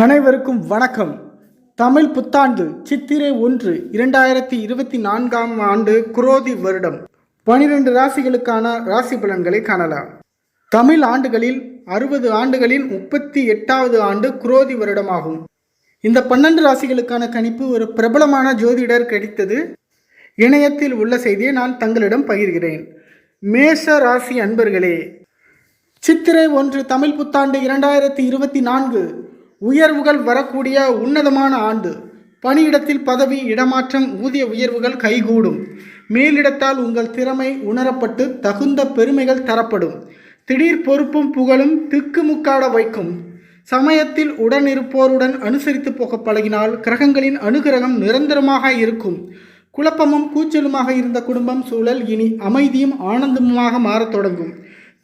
அனைவருக்கும் வணக்கம். தமிழ் புத்தாண்டு சித்திரை ஒன்று இரண்டாயிரத்தி இருபத்தி நான்காம் ஆண்டு குரோதி வருடம். பனிரெண்டு ராசிகளுக்கான ராசி பலன்களை காணலாம். தமிழ் ஆண்டுகளில் அறுபது ஆண்டுகளில் முப்பத்தி எட்டாவது ஆண்டு குரோதி வருடமாகும். இந்த பன்னெண்டு ராசிகளுக்கான கணிப்பு ஒரு பிரபலமான ஜோதிடர் கிடைத்தது. இணையத்தில் உள்ள செய்தியை நான் தங்களிடம் பகிர்கிறேன். மேஷ ராசி அன்பர்களே சித்திரை ஒன்று தமிழ் புத்தாண்டு இரண்டாயிரத்தி இருபத்தி நான்கு உயர்வுகள் வரக்கூடிய உன்னதமான ஆண்டு. பணியிடத்தில் பதவி இடமாற்றம் ஊதிய உயர்வுகள் கைகூடும். மேலிடத்தால் உங்கள் திறமை உணரப்பட்டு தகுந்த பெருமைகள் தரப்படும். திடீர் பொறுப்பும் புகழும் திக்குமுக்காட வைக்கும். சமயத்தில் உடனிருப்போருடன் அனுசரித்து போக பழகினால் கிரகங்களின் அனுகிரகம் நிரந்தரமாக இருக்கும். குழப்பமும் கூச்சலுமாக இருந்த குடும்பம் சூழல் இனி அமைதியும் ஆனந்தமுமாக மாறத் தொடங்கும்.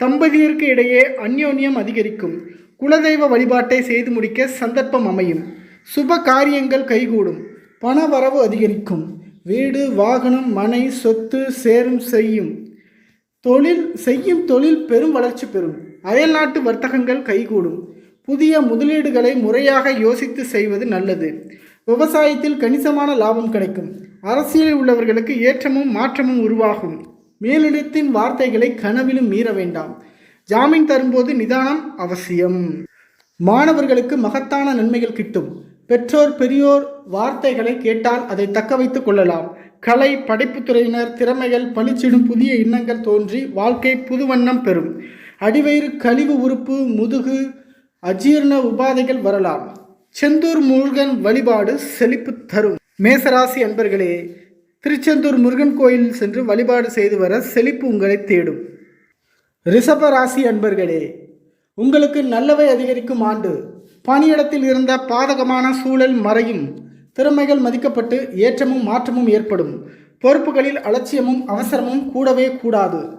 தம்பதியருக்கு இடையே அந்யோன்யம் அதிகரிக்கும். குலதெய்வ வழிபாட்டை செய்து முடிக்க சந்தர்ப்பம் அமையும். சுப காரியங்கள் கைகூடும். பண வரவு அதிகரிக்கும். வீடு வாகனம் மனை சொத்து சேரும் செய்யும். தொழில் செய்யும் தொழில் பெரும் வளர்ச்சி பெறும். அயல்நாட்டு வர்த்தகங்கள் கைகூடும். புதிய முதலீடுகளை முறையாக யோசித்து செய்வது நல்லது. விவசாயத்தில் கணிசமான லாபம் கிடைக்கும். அரசியலில் உள்ளவர்களுக்கு ஏற்றமும் மாற்றமும் உருவாகும். மேலிடத்தின் வார்த்தைகளை கனவிலும் மீற வேண்டாம். ஜாமீன் தரும்போது நிதானம் அவசியம். மாணவர்களுக்கு மகத்தான நன்மைகள் கிட்டும். பெற்றோர் பெரியோர் வார்த்தைகளை கேட்டால் அதை தக்க வைத்துக் கொள்ளலாம். கலை படைப்புத்துறையினர் திறமைகள் பளிச்சிடும் புதிய எண்ணங்கள் தோன்றி வாழ்க்கை புதுவண்ணம் பெறும். அடிவயிறு கழிவு உறுப்பு முதுகு அஜீரண உபாதைகள் வரலாம். செந்தூர் முருகன் வழிபாடு செழிப்பு தரும். மேசராசி அன்பர்களே திருச்செந்தூர் முருகன் கோயில் சென்று வழிபாடு செய்து வர செழிப்பு உங்களை தேடும். ரிஷப ராசி அன்பர்களே உங்களுக்கு நல்லவை அதிகரிக்கும் ஆண்டு. பணியிடத்தில் இருந்த பாதகமான சூழல் மறையும். திறமைகள் மதிக்கப்பட்டு ஏற்றமும் மாற்றமும் ஏற்படும். பொறுப்புகளில் அலட்சியமும் அவசரமும் கூடவே கூடாது.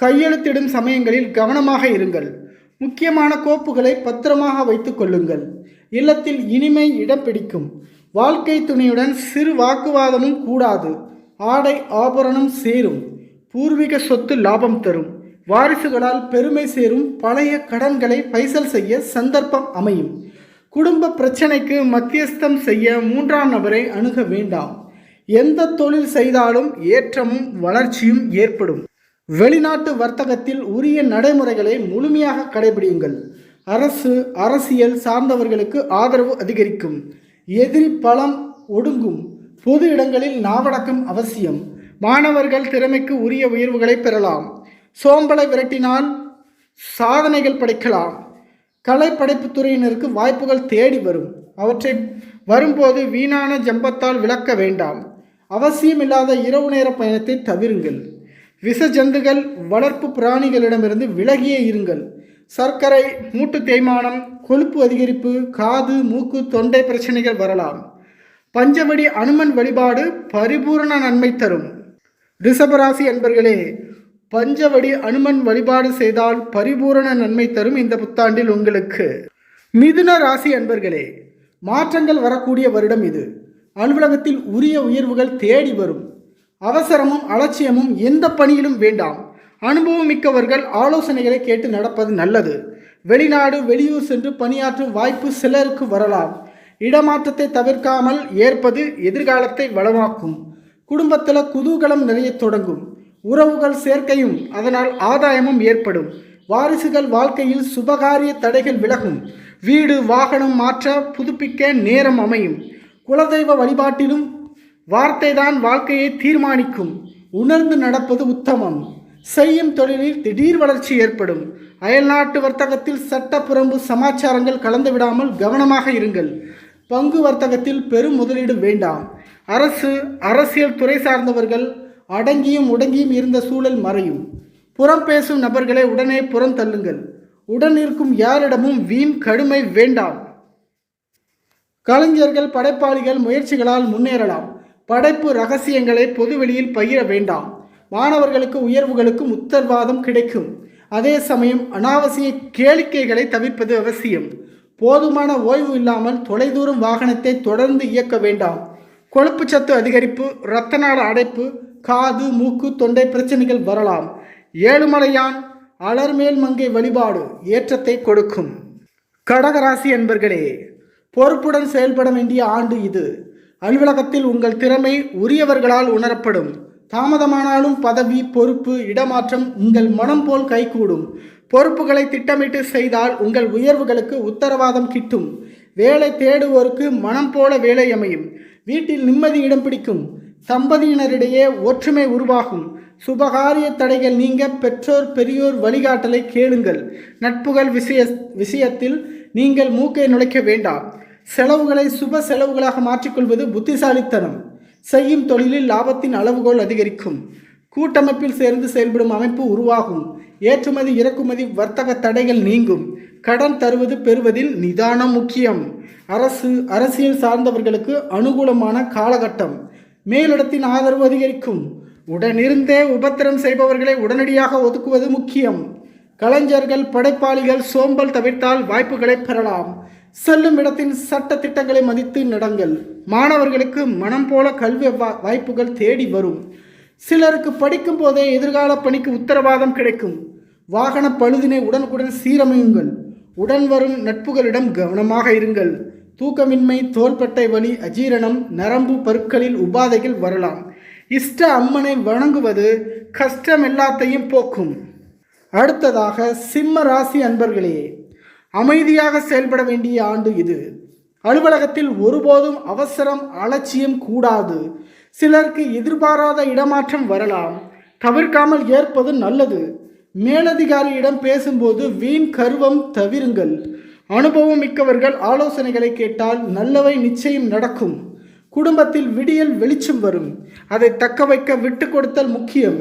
கையெழுத்திடும் சமயங்களில் கவனமாக இருங்கள். முக்கியமான கோப்புகளை பத்திரமாக வைத்துக் கொள்ளுங்கள். இல்லத்தில் இனிமை இடம் பிடிக்கும். வாழ்க்கை துணையுடன் சிறு வாக்குவாதமும் கூடாது. ஆடை ஆபரணம் சேரும். பூர்வீக சொத்து லாபம் தரும். வாரிசுகளால் பெருமை சேரும் பழைய கடன்களை பைசல் செய்ய சந்தர்ப்பம் அமையும். குடும்ப பிரச்சனைக்கு மத்தியஸ்தம் செய்ய மூன்றாம் நபரை அணுக வேண்டாம். எந்த தொழில் செய்தாலும் ஏற்றமும் வளர்ச்சியும் ஏற்படும். வெளிநாட்டு வர்த்தகத்தில் உரிய நடைமுறைகளை முழுமையாக கடைபிடியுங்கள். அரசு அரசியல் சார்ந்தவர்களுக்கு ஆதரவு அதிகரிக்கும். எதிரி பலம் ஒடுங்கும். பொது இடங்களில் நாவடக்கம் அவசியம். மாணவர்கள் திறமைக்கு உரிய உயர்வுகளை பெறலாம். சோம்பலை விரட்டினால் சாதனைகள் படைக்கலாம். கலை படைப்புத்துறையினருக்கு வாய்ப்புகள் தேடி வரும். அவற்றை வரும்போது வீணான ஜம்பத்தால் விளக்க வேண்டாம். அவசியமில்லாத இரவு நேர பயணத்தை தவிருங்கள். விஷ ஜந்துகள் வளர்ப்பு பிராணிகளிடமிருந்து விலகியே இருங்கள். சர்க்கரை மூட்டு தேய்மானம் கொழுப்பு அதிகரிப்பு காது மூக்கு தொண்டை பிரச்சனைகள் வரலாம். பஞ்சவடி அனுமன் வழிபாடு பரிபூரண நன்மை தரும். ரிஷபராசி அன்பர்களே பஞ்சவடி அனுமன் வழிபாடு செய்தால் பரிபூரண நன்மை தரும் இந்த புத்தாண்டில் உங்களுக்கு. மிதுன ராசி அன்பர்களே மாற்றங்கள் வரக்கூடிய வருடம் இது. அலுவலகத்தில் உரிய உயர்வுகள் தேடி வரும். அவசரமும் அலட்சியமும் எந்த பணியிலும் வேண்டாம். அனுபவம் மிக்கவர்கள் ஆலோசனைகளை கேட்டு நடப்பது நல்லது. வெளிநாடு வெளியூர் சென்று பணியாற்றும் வாய்ப்பு சிலருக்கு வரலாம். இடமாற்றத்தை தவிர்க்காமல் ஏற்பது எதிர்காலத்தை வளமாக்கும். குடும்பத்தில் குதூகலம் நிறைய தொடங்கும். உறவுகள் சேர்க்கையும் அதனால் ஆதாயமும் ஏற்படும். வாரிசுகள் வாழ்க்கையில் சுபகாரிய தடைகள் விலகும். வீடு வாகனம் மாற்ற புதுப்பிக்க நேரம் அமையும். குலதெய்வ வழிபாட்டிலும் வார்த்தைதான் வாழ்க்கையை தீர்மானிக்கும். உணர்ந்து நடப்பது உத்தமம். செய்யும் தொழிலில் திடீர் வளர்ச்சி ஏற்படும். அயல்நாட்டு வர்த்தகத்தில் சட்டப்புறம்பு சமாச்சாரங்கள் கலந்து விடாமல் கவனமாக இருங்கள். பங்கு வர்த்தகத்தில் பெரும் முதலீடு வேண்டாம். அரசு அரசியல் துறை சார்ந்தவர்கள் அடங்கியும் உடங்கியும் இருந்த சூழல் மறையும். புறம் பேசும் நபர்களை உடனே புறம் தள்ளுங்கள். உடன் இருக்கும் யாரிடமும் வீண் கடுமை வேண்டாம். கலைஞர்கள் படைப்பாளிகள் முயற்சிகளால் முன்னேறலாம். படைப்பு ரகசியங்களை பொதுவெளியில் பகிர வேண்டாம். மாணவர்களுக்கு உயர்வுகளுக்கும் உத்தரவாதம் கிடைக்கும். அதே சமயம் அனாவசிய கேளிக்கைகளை தவிர்ப்பது அவசியம். போதுமான ஓய்வு இல்லாமல் தொலைதூரம் வாகனத்தை தொடர்ந்து இயக்க வேண்டாம். கொழுப்பு சத்து அதிகரிப்பு இரத்த நாள அடைப்பு காது மூக்கு தொண்டை பிரச்சனைகள் வரலாம். ஏழுமலையான் அலர்மேல் மங்கை வழிபாடு ஏற்றத்தை கொடுக்கும். கடகராசி என்பர்களே பொறுப்புடன் செயல்பட வேண்டிய ஆண்டு இது. அலுவலகத்தில் உங்கள் திறமை உரியவர்களால் உணரப்படும். தாமதமானாலும் பதவி பொறுப்பு இடமாற்றம் உங்கள் மனம் போல் கைகூடும். பொறுப்புகளை திட்டமிட்டு செய்தால் உங்கள் உயர்வுகளுக்கு உத்தரவாதம் கிட்டும். வேலை தேடுவோருக்கு மனம் போல வேலை அமையும். வீட்டில் நிம்மதி இடம் பிடிக்கும். சம்பதியினரிடையே ஒற்றுமை உருவாகும். சுபகாரிய தடைகள் நீங்க பெற்றோர் பெரியோர் வழிகாட்டலை கேளுங்கள். நட்புகள் விஷய விஷயத்தில் நீங்கள் மூக்கை நுழைக்க வேண்டாம். செலவுகளை சுப செலவுகளாக மாற்றிக்கொள்வது புத்திசாலித்தனம். செய்யும் தொழிலில் லாபத்தின் அளவுகோல் அதிகரிக்கும். கூட்டமைப்பில் சேர்ந்து செயல்படும் அமைப்பு உருவாகும். ஏற்றுமதி இறக்குமதி வர்த்தக தடைகள் நீங்கும். கடன் தருவது பெறுவதில் நிதானம் முக்கியம். அரசு அரசியல் சார்ந்தவர்களுக்கு அனுகூலமான காலகட்டம். மேலிடத்தின் ஆதரவு அதிகரிக்கும். உடனிருந்தே உபத்திரம் செய்பவர்களை உடனடியாக ஒதுக்குவது முக்கியம். கலைஞர்கள் படைப்பாளிகள் சோம்பல் தவிர்த்தால் வாய்ப்புகளை பெறலாம். செல்லும் இடத்தின் சட்ட திட்டங்களை மதித்து நடங்கள். மாணவர்களுக்கு மனம் போல கல்வி வாய்ப்புகள் தேடி வரும். சிலருக்கு படிக்கும் போதே எதிர்கால பணிக்கு உத்தரவாதம் கிடைக்கும். வாகன பழுதினை உடனுக்குடன் சீரமையுங்கள். உடன் வரும் நட்புகளிடம் கவனமாக இருங்கள். தூக்கமின்மை தோள்பட்டை வலி அஜீரணம் நரம்பு பருக்களில் உபாதைகள் வரலாம். இஷ்ட அம்மனை வணங்குவது கஷ்டம் எல்லாத்தையும் போக்கும். அடுத்ததாக சிம்ம ராசி அன்பர்களே அமைதியாக செயல்பட வேண்டிய ஆண்டு இது. அலுவலகத்தில் ஒருபோதும் அவசரம் அலட்சியம் கூடாது. சிலருக்கு எதிர்பாராத இடமாற்றம் வரலாம். தவிர்க்காமல் ஏற்பது நல்லது. மேலதிகாரியிடம் பேசும்போது வீண் கருவம் தவிருங்கள். அனுபவம் மிக்கவர்கள் ஆலோசனைகளை கேட்டால் நல்லவை நிச்சயம் நடக்கும். குடும்பத்தில் விடியல் வெளிச்சம் வரும். அதை தக்க வைக்க விட்டு கொடுத்தல் முக்கியம்.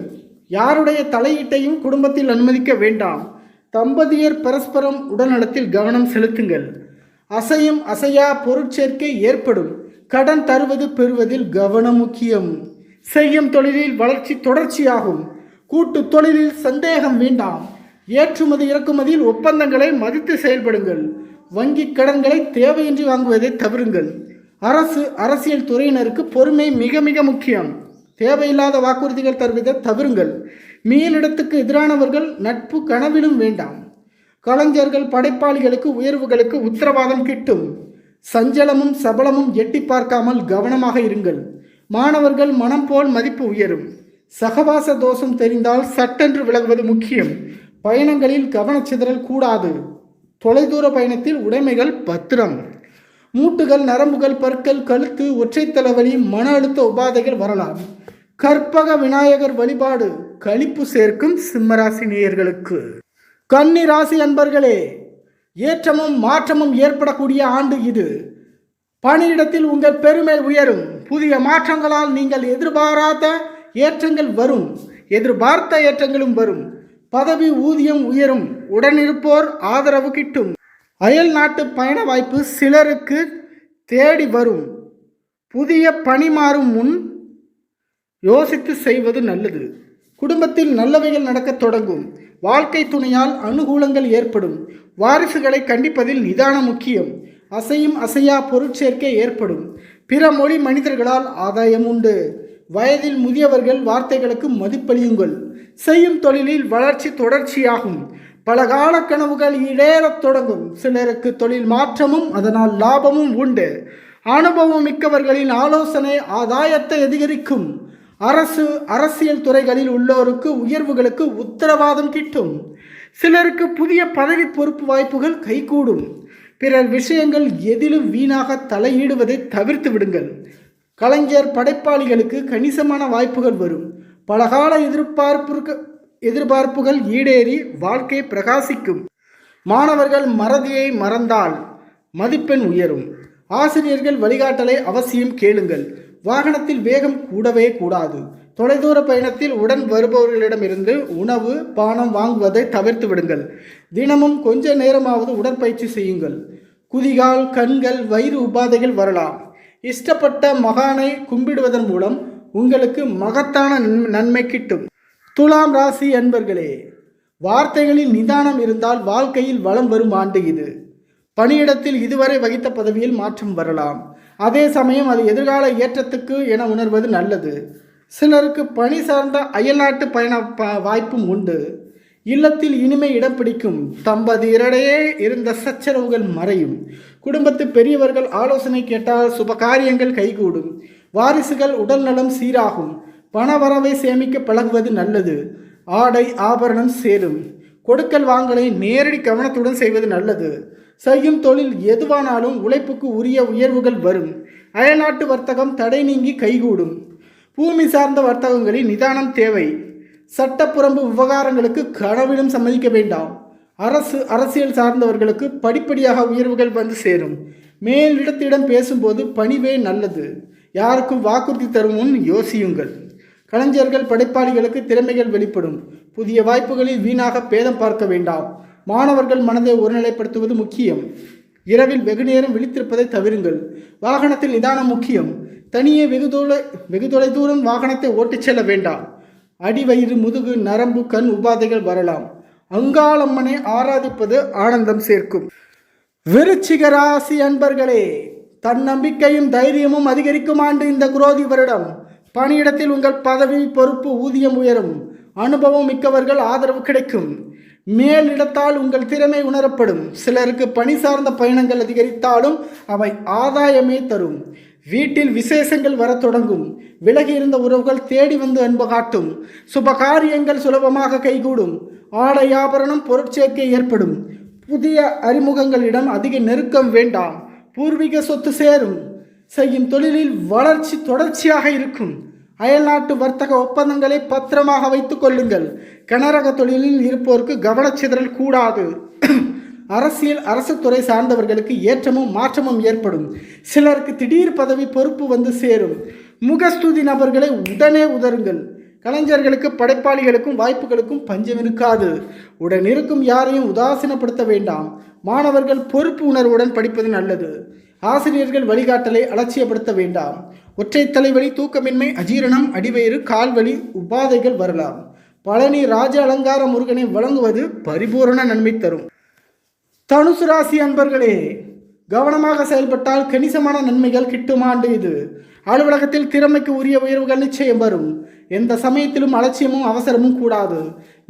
யாருடைய தலையீட்டையும் குடும்பத்தில் அனுமதிக்க வேண்டாம். தம்பதியர் பரஸ்பரம் உடல்நலத்தில் கவனம் செலுத்துங்கள். அசையும் அசையா பொருட்சேர்க்கை ஏற்படும். கடன் தருவது பெறுவதில் கவனம் முக்கியம். செய்யும் தொழிலில் வளர்ச்சி தொடர்ச்சியாகும். கூட்டு தொழிலில் சந்தேகம் வேண்டாம். ஏற்றுமதி இறக்குமதியில் ஒப்பந்தங்களை மதித்து செயல்படுங்கள். வங்கி கடன்களை தேவையின்றி வாங்குவதை தவிருங்கள். அரசு அரசியல் துறையினருக்கு பொறுமை மிக மிக முக்கியம். தேவையில்லாத வாக்குறுதிகள் தருவதை தவிருங்கள். மேலிடத்துக்கு எதிரானவர்கள் நட்பு கனவிலும் வேண்டாம். கலைஞர்கள் படைப்பாளிகளுக்கு உயர்வுகளுக்கு உத்தரவாதம் கிட்டும். சஞ்சலமும் சபலமும் எட்டி பார்க்காமல் கவனமாக இருங்கள். மாணவர்கள் மனம் போல் மதிப்பு உயரும். சகவாச தோஷம் தெரிந்தால் சட்டென்று விலகுவது முக்கியம். பயணங்களில் கவனச்சிதறல் கூடாது. தொலைதூர பயணத்தில் உடைமைகள் பத்திரம். மூட்டுகள் நரம்புகள் பற்கள் கழுத்து ஒற்றைத்தலைவலி மன அழுத்த உபாதைகள் வரலாம். கற்பக விநாயகர் வழிபாடு கழிப்பு சேர்க்கும் சிம்மராசி நேயர்களுக்கு. கன்னி ராசி அன்பர்களே ஏற்றமும் மாற்றமும் ஏற்படக்கூடிய ஆண்டு இது. பணியிடத்தில் உங்கள் பெருமை உயரும். புதிய மாற்றங்களால் நீங்கள் எதிர்பாராத ஏற்றங்கள் வரும். எதிர்பார்த்த ஏற்றங்களும் வரும். பதவி ஊதியம் உயரும். உடனிருப்போர் ஆதரவு கிட்டும். அயல் நாட்டு பயண வாய்ப்பு சிலருக்கு தேடி வரும். புதிய பணி மாறும் முன் யோசித்து செய்வது நல்லது. குடும்பத்தில் நல்லவைகள் நடக்கத் தொடங்கும். வாழ்க்கை துணையால் அனுகூலங்கள் ஏற்படும். வாரிசுகளை கண்டிப்பதில் நிதானம் முக்கியம். அசையும் அசையா பொருட்சேர்க்கை ஏற்படும். பிற மொழி மனிதர்களால் ஆதாயம் உண்டு. வயதில் முதியவர்கள் வார்த்தைகளுக்கு மதிப்பளியுங்கள். செய்யும் தொழிலில் வளர்ச்சி தொடர்ச்சியாகும். பல கால கனவுகள் ஈடேறத் தொடங்கும். சிலருக்கு தொழில் மாற்றமும் அதனால் லாபமும் உண்டு. அனுபவம் மிக்கவர்களின் ஆலோசனை ஆதாயத்தை அதிகரிக்கும். அரசு அரசியல் துறைகளில் உள்ளோருக்கு உயர்வுகளுக்கு உத்தரவாதம் கிட்டும். சிலருக்கு புதிய பதவி பொறுப்பு வாய்ப்புகள் கைகூடும். பிறர் விஷயங்கள் எதிலும் வீணாக தலையிடுவதை தவிர்த்து விடுங்கள். கலைஞர் படைப்பாளிகளுக்கு கணிசமான வாய்ப்புகள் வரும். பலகால எதிர்பார்ப்பிற்கு எதிர்பார்ப்புகள் ஈடேறி வாழ்க்கை பிரகாசிக்கும். மாணவர்கள் மறதியை மறந்தால் மதிப்பெண் உயரும். ஆசிரியர்கள் வழிகாட்டலை அவசியம் கேளுங்கள். வாகனத்தில் வேகம் கூடவே கூடாது. தொலைதூர பயணத்தில் உடன் வருபவர்களிடமிருந்து உணவு பானம் வாங்குவதை தவிர்த்து விடுங்கள். தினமும் கொஞ்ச நேரமாவது உடற்பயிற்சி செய்யுங்கள். குதிகால் கண்கள் வயிறு உபாதைகள் வரலாம். இஷ்டப்பட்ட மகானை கும்பிடுவதன் மூலம் உங்களுக்கு மகத்தான நன்மை- நன்மை கிட்டும். துலாம் ராசி அன்பர்களே வார்த்தைகளில் நிதானம் இருந்தால் வாழ்க்கையில் வளம் வரும் ஆண்டு இது. பணியிடத்தில் இதுவரை வகித்த பதவியில் மாற்றம் வரலாம். அதே சமயம் அது எதிர்கால ஏற்றத்துக்கு என உணர்வது நல்லது. சிலருக்கு பணி சார்ந்த அயல்நாட்டு பயண வாய்ப்பும் உண்டு. இல்லத்தில் இனிமை இடம் பிடிக்கும். தம்பதியரிடையே இருந்த சச்சரவுகள் மறையும். குடும்பத்து பெரியவர்கள் ஆலோசனை கேட்டால் சுப காரியங்கள் கைகூடும். வாரிசுகள் உடல்நலம் சீராகும். பணவரவை சேமிக்க பழகுவது நல்லது. ஆடை ஆபரணம் சேரும். கொடுக்கல் வாங்கலை நேரடி கவனத்துடன் செய்வது நல்லது. செய்யும் தொழில் எதுவானாலும் உழைப்புக்கு உரிய உயர்வுகள் வரும். அயல்நாட்டு வர்த்தகம் தடை நீங்கி கைகூடும். பூமி சார்ந்த வர்த்தகங்களில் நிதானம் தேவை. சட்டப்புறம்பு விவகாரங்களுக்கு கனவிலும் சம்மதிக்க வேண்டாம். அரசு அரசியல் சார்ந்தவர்களுக்கு படிப்படியாக உயர்வுகள் வந்து சேரும். மேலிடத்திடம் பேசும்போது பணிவே நல்லது. யாருக்கும் வாக்குறுதி தரும் முன் யோசியுங்கள். கலைஞர்கள் படைப்பாளிகளுக்கு திறமைகள் வெளிப்படும். புதிய வாய்ப்புகளில் வீணாக பேதம் பார்க்க வேண்டாம். மாணவர்கள் மனதை ஒருநிலைப்படுத்துவது முக்கியம். இரவில் வெகுநேரம் விழித்திருப்பதை தவிருங்கள். வாகனத்தில் நிதானம் முக்கியம். தனியே வெகு தூர வெகு தொலை தூரம் வாகனத்தை ஓட்டிச் செல்ல வேண்டாம். அடிவயிறு முதுகு நரம்பு கண் உபாதைகள் வரலாம். அங்காளம்மனை ஆராதிப்பது ஆனந்தம் சேர்க்கும். விருச்சிக ராசி அன்பர்களே தன்னம்பிக்கையும் தைரியமும் அதிகரிக்கும் ஆண்டு இந்த குரோதி வருடம். பணியிடத்தில் உங்கள் பதவி பொறுப்பு ஊதியம் உயரும். அனுபவம் மிக்கவர்கள் ஆதரவு கிடைக்கும். மேலிடத்தால் உங்கள் திறமை உணரப்படும். சிலருக்கு பணி சார்ந்த பயணங்கள் அதிகரித்தாலும் அவை ஆதாயமே தரும். வீட்டில் விசேஷங்கள் வரத் தொடங்கும். விலகி இருந்த உறவுகள் தேடி வந்து அன்பு காட்டும். சுப காரியங்கள் சுலபமாக கைகூடும். ஆடை ஆபரணம் பொருட்சேர்க்கை ஏற்படும். புதிய அறிமுகங்களிடம் அதிக நெருக்கம் வேண்டாம். பூர்வீக சொத்து சேரும். செய்யும் தொழிலில் வளர்ச்சி தொடர்ச்சியாக இருக்கும். அயல்நாட்டு வர்த்தக ஒப்பந்தங்களை பத்திரமாக வைத்துக் கொள்ளுங்கள். கனரக தொழிலில் இருப்போருக்கு கவனச்சிதறல் கூடாது. அரசியல் அரசு துறை சார்ந்தவர்களுக்கு ஏற்றமும் மாற்றமும் ஏற்படும். சிலருக்கு திடீர் பதவி பொறுப்பு வந்து சேரும். முகஸ்துதி நபர்களை உடனே உதருங்கள் கலைஞர்களுக்கு படைப்பாளிகளுக்கும் வாய்ப்புகளுக்கும் பஞ்சம் இருக்காது. உடனிருக்கும் யாரையும் உதாசீனப்படுத்த வேண்டாம். மாணவர்கள் பொறுப்பு உணர்வுடன் படிப்பது நல்லது. ஆசிரியர்கள் வழிகாட்டலை அலட்சியப்படுத்த வேண்டாம். ஒற்றை தலைவலி தூக்கமின்மை அஜீரணம் அடிவயிறு கால்வலி உபாதைகள் வரலாம். பழனி ராஜ அலங்கார முருகனை வழங்குவது பரிபூரண நன்மை தரும். தனுசு ராசி அன்பர்களே கவனமாக செயல்பட்டால் கணிசமான நன்மைகள் கிட்டும் ஆண்டு இது. அலுவலகத்தில் திறமைக்கு உரிய உயர்வுகள் நிச்சயம் வரும். எந்த சமயத்திலும் அலட்சியமும் அவசரமும் கூடாது.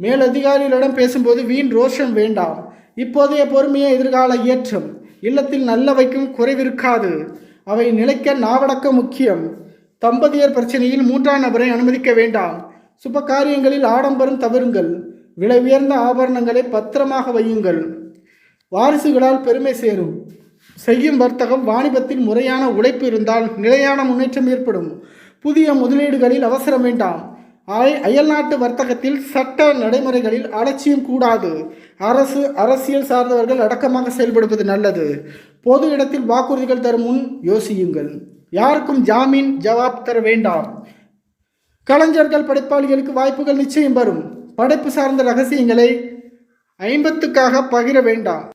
மேலதிகாரிகளிடம் பேசும்போது வீண் ரோஷம் வேண்டாம். இப்போதைய பொறுமையை எதிர்கால ஏற்றம். இல்லத்தில் நல்லவைக்கும் குறைவிருக்காது. அவை நிலைக்க நாவடக்க முக்கியம். தம்பதியர் பிரச்சனையில் மூன்றாம் நபரை அனுமதிக்க வேண்டாம். சுப காரியங்களில் ஆடம்பரம் தவிருங்கள் விலை உயர்ந்த ஆபரணங்களை பத்திரமாக வையுங்கள். வாரிசுகளால் பெருமை சேரும். செய்யும் வர்த்தகம் வாணிபத்தில் முறையான உழைப்பு இருந்தால் நிலையான முன்னேற்றம் ஏற்படும். புதிய முதலீடுகளில் அவசரம் வேண்டாம். அயல் அயல்நாட்டு வர்த்தகத்தில் சட்ட நடைமுறைகளில் அலட்சியம் கூடாது. அரசு அரசியல் சார்ந்தவர்கள் அடக்கமாக செயல்படுவது நல்லது. பொது இடத்தில் வாக்குறுதிகள் தரும் முன் யோசியுங்கள். யாருக்கும் ஜாமீன் ஜவாப் தர வேண்டாம். கலைஞர்கள் படைப்பாளிகளுக்கு வாய்ப்புகள் நிச்சயம் வரும். படைப்பு சார்ந்த ரகசியங்களை ஐம்பத்துக்காக பகிர வேண்டாம்.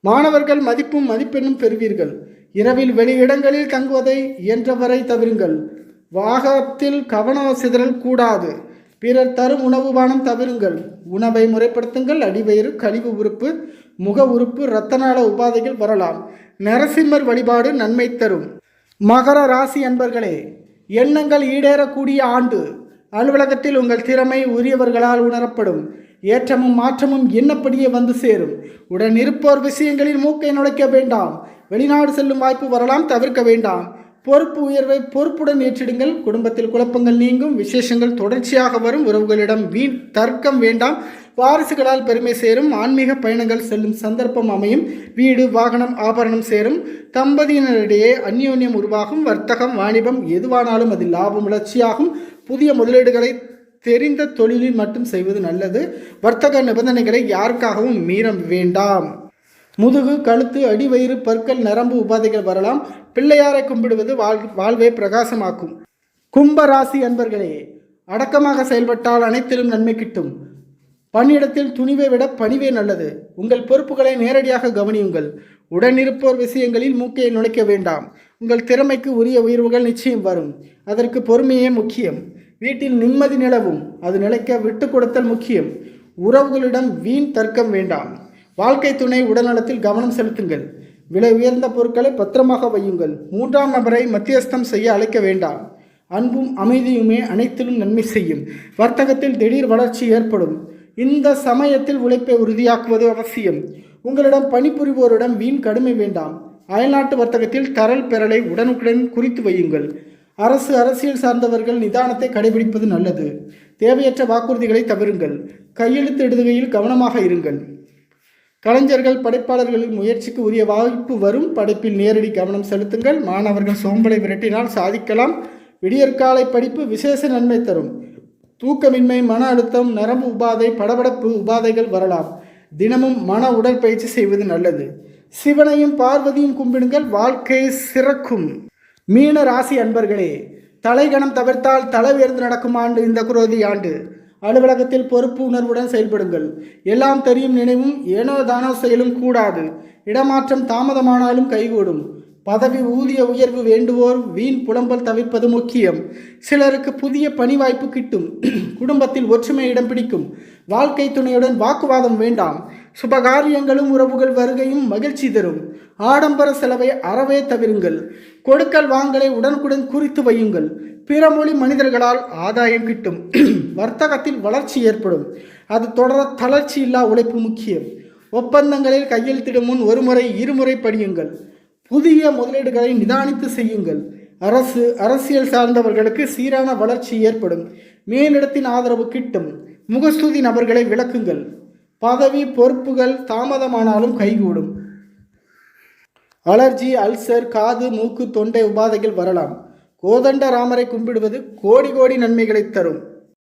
மாணவர்கள் மதிப்பும் மதிப்பெண்ணும் பெறுவீர்கள். இரவில் வெளியிடங்களில் தங்குவதை இயன்றவரை தவிருங்கள். வாகத்தில் கவன சிதறல் கூடாது. பிறர் தரும் உணவு பானம் தவிருங்கள். உணவை முறைப்படுத்துங்கள். அடிவயிறு கழிவு உறுப்பு முக உறுப்பு இரத்தநாள உபாதைகள் வரலாம். நரசிம்மர் வழிபாடு நன்மை தரும். மகர ராசி அன்பர்களே எண்ணங்கள் ஈடேறக்கூடிய ஆண்டு. அலுவலகத்தில் உங்கள் திறமை உரியவர்களால் உணரப்படும். ஏற்றமும் மாற்றமும் என்னப்படியே வந்து சேரும். உடன் இருப்போர் விஷயங்களில் மூக்கை நுழைக்க வேண்டாம். வெளிநாடு செல்லும் வாய்ப்பு வரலாம். தவிர்க்க வேண்டாம். பொறுப்பு உயர்வை பொறுப்புடன் ஏற்றிடுங்கள். குடும்பத்தில் குழப்பங்கள் நீங்கும். விசேஷங்கள் தொடர்ச்சியாக வரும். உறவுகளிடம் வீண் தர்க்கம் வேண்டாம். வாரிசுகளால் பெருமை சேரும். ஆன்மீக பயணங்கள் செல்லும் சந்தர்ப்பம் அமையும். வீடு வாகனம் ஆபரணம் சேரும். தம்பதியினரிடையே அந்யோன்யம் உருவாகும். வர்த்தகம் வாணிபம் எதுவானாலும் அதில் லாபம் வளர்ச்சியாகும் புதிய முதலீடுகளை தெரிந்த தொழிலில் மட்டும் செய்வது நல்லது. வர்த்தக நிபந்தனைகளை யாருக்காகவும் மீற வேண்டாம். முதுகு கழுத்து அடிவயிறு பற்கள் நரம்பு உபாதைகள் வரலாம். பிள்ளையாரை கும்பிடுவது வாழ் வாழ்வை பிரகாசமாக்கும். கும்ப ராசி அன்பர்களே அடக்கமாக செயல்பட்டால் அனைத்திலும் நன்மை கிட்டும். பணியிடத்தில் துணிவை விட பணிவே நல்லது. உங்கள் பொறுப்புகளை நேரடியாக கவனியுங்கள். உடனிருப்போர் விஷயங்களில் மூக்கையை நுழைக்க வேண்டாம். உங்கள் திறமைக்கு உரிய உயர்வுகள் நிச்சயம் வரும். அதற்கு பொறுமையே முக்கியம். வீட்டில் நிம்மதி நிலவும். அது நிலைக்க விட்டு கொடுத்தல் முக்கியம். உறவுகளிடம் வீண் தர்க்கம் வேண்டாம். வாழ்க்கை துணை உடல்நலத்தில் கவனம் செலுத்துங்கள். விலை உயர்ந்த பொருட்களை பத்திரமாக வையுங்கள். மூன்றாம் நபரை மத்தியஸ்தம் செய்ய அழைக்க வேண்டாம். அன்பும் அமைதியுமே அனைத்திலும் நன்மை செய்யும். வர்த்தகத்தில் திடீர் வளர்ச்சி ஏற்படும். இந்த சமயத்தில் உழைப்பை உறுதியாக்குவது அவசியம். உங்களிடம் பணிபுரிவோரிடம் வீண் கடுமை வேண்டாம். அயல்நாட்டு வர்த்தகத்தில் தரல் பெறலை உடனுக்குடன் குறித்து வையுங்கள். அரசு அரசியல் சார்ந்தவர்கள் நிதானத்தை கடைபிடிப்பது நல்லது. தேவையற்ற வாக்குறுதிகளை தவிருங்கள் கையெழுத்து எழுதுகையில் கவனமாக இருங்கள். கலைஞர்கள் படைப்பாளர்களின் முயற்சிக்கு உரிய வாய்ப்பு வரும். படைப்பில் நேரடி கவனம் செலுத்துங்கள். மாணவர்கள் சோம்பலை விரட்டினால் சாதிக்கலாம். விடியற்காலை படிப்பு விசேஷ நன்மை தரும். தூக்கமின்மை மன அழுத்தம் நரம்பு உபாதை படபடப்பு உபாதைகள் வரலாம். தினமும் மன உடற்பயிற்சி செய்வது நல்லது. சிவனையும் பார்வதியும் கும்பிடுங்கள். வாழ்க்கை சிறக்கும். மீன ராசி அன்பர்களே தலைகணம் தவிர்த்தால் தலை உயர்ந்து நடக்கும் ஆண்டு இந்த குரோதி ஆண்டு. அலுவலகத்தில் பொறுப்பு உணர்வுடன் செயல்படுங்கள். எல்லாம் தெரியும் நினைவும் ஏனோ தானோ செயலும் கூடாது. இடமாற்றம் தாமதமானாலும் கைகூடும். பதவி ஊதிய உயர்வு வேண்டுவோர் வீண் புலம்பல் தவிர்ப்பது முக்கியம். சிலருக்கு புதிய பணி வாய்ப்பு கிட்டும். குடும்பத்தில் ஒற்றுமை இடம் பிடிக்கும். வாழ்க்கை துணையுடன் வாக்குவாதம் வேண்டாம். சுபகாரியங்களும் உறவுகள் வருகையும் மகிழ்ச்சி தரும். ஆடம்பர செலவை அறவே தவிருங்கள். கொடுக்கல் வாங்கலை உடனுக்குடன் குறித்து வையுங்கள். பிற மொழி மனிதர்களால் ஆதாயம் கிட்டும். வர்த்தகத்தில் வளர்ச்சி ஏற்படும். அது தொடர தளர்ச்சி இல்லா உழைப்பு முக்கியம். ஒப்பந்தங்களில் கையெழுத்திடும் முன் ஒருமுறை இருமுறை படியுங்கள். புதிய முதலீடுகளை நிதானித்து செய்யுங்கள். அரசு அரசியல் சார்ந்தவர்களுக்கு சீரான வளர்ச்சி ஏற்படும். மேலிடத்தின் ஆதரவு கிட்டும். முகஸ்துதி நபர்களை விளக்குங்கள். பதவி பொறுப்புகள் தாமதமானாலும் கைகூடும். அலர்ஜி அல்சர் காது மூக்கு தொண்டை உபாதைகள் வரலாம். கோதண்ட ராமரை கும்பிடுவது கோடி கோடி நன்மைகளை தரும்.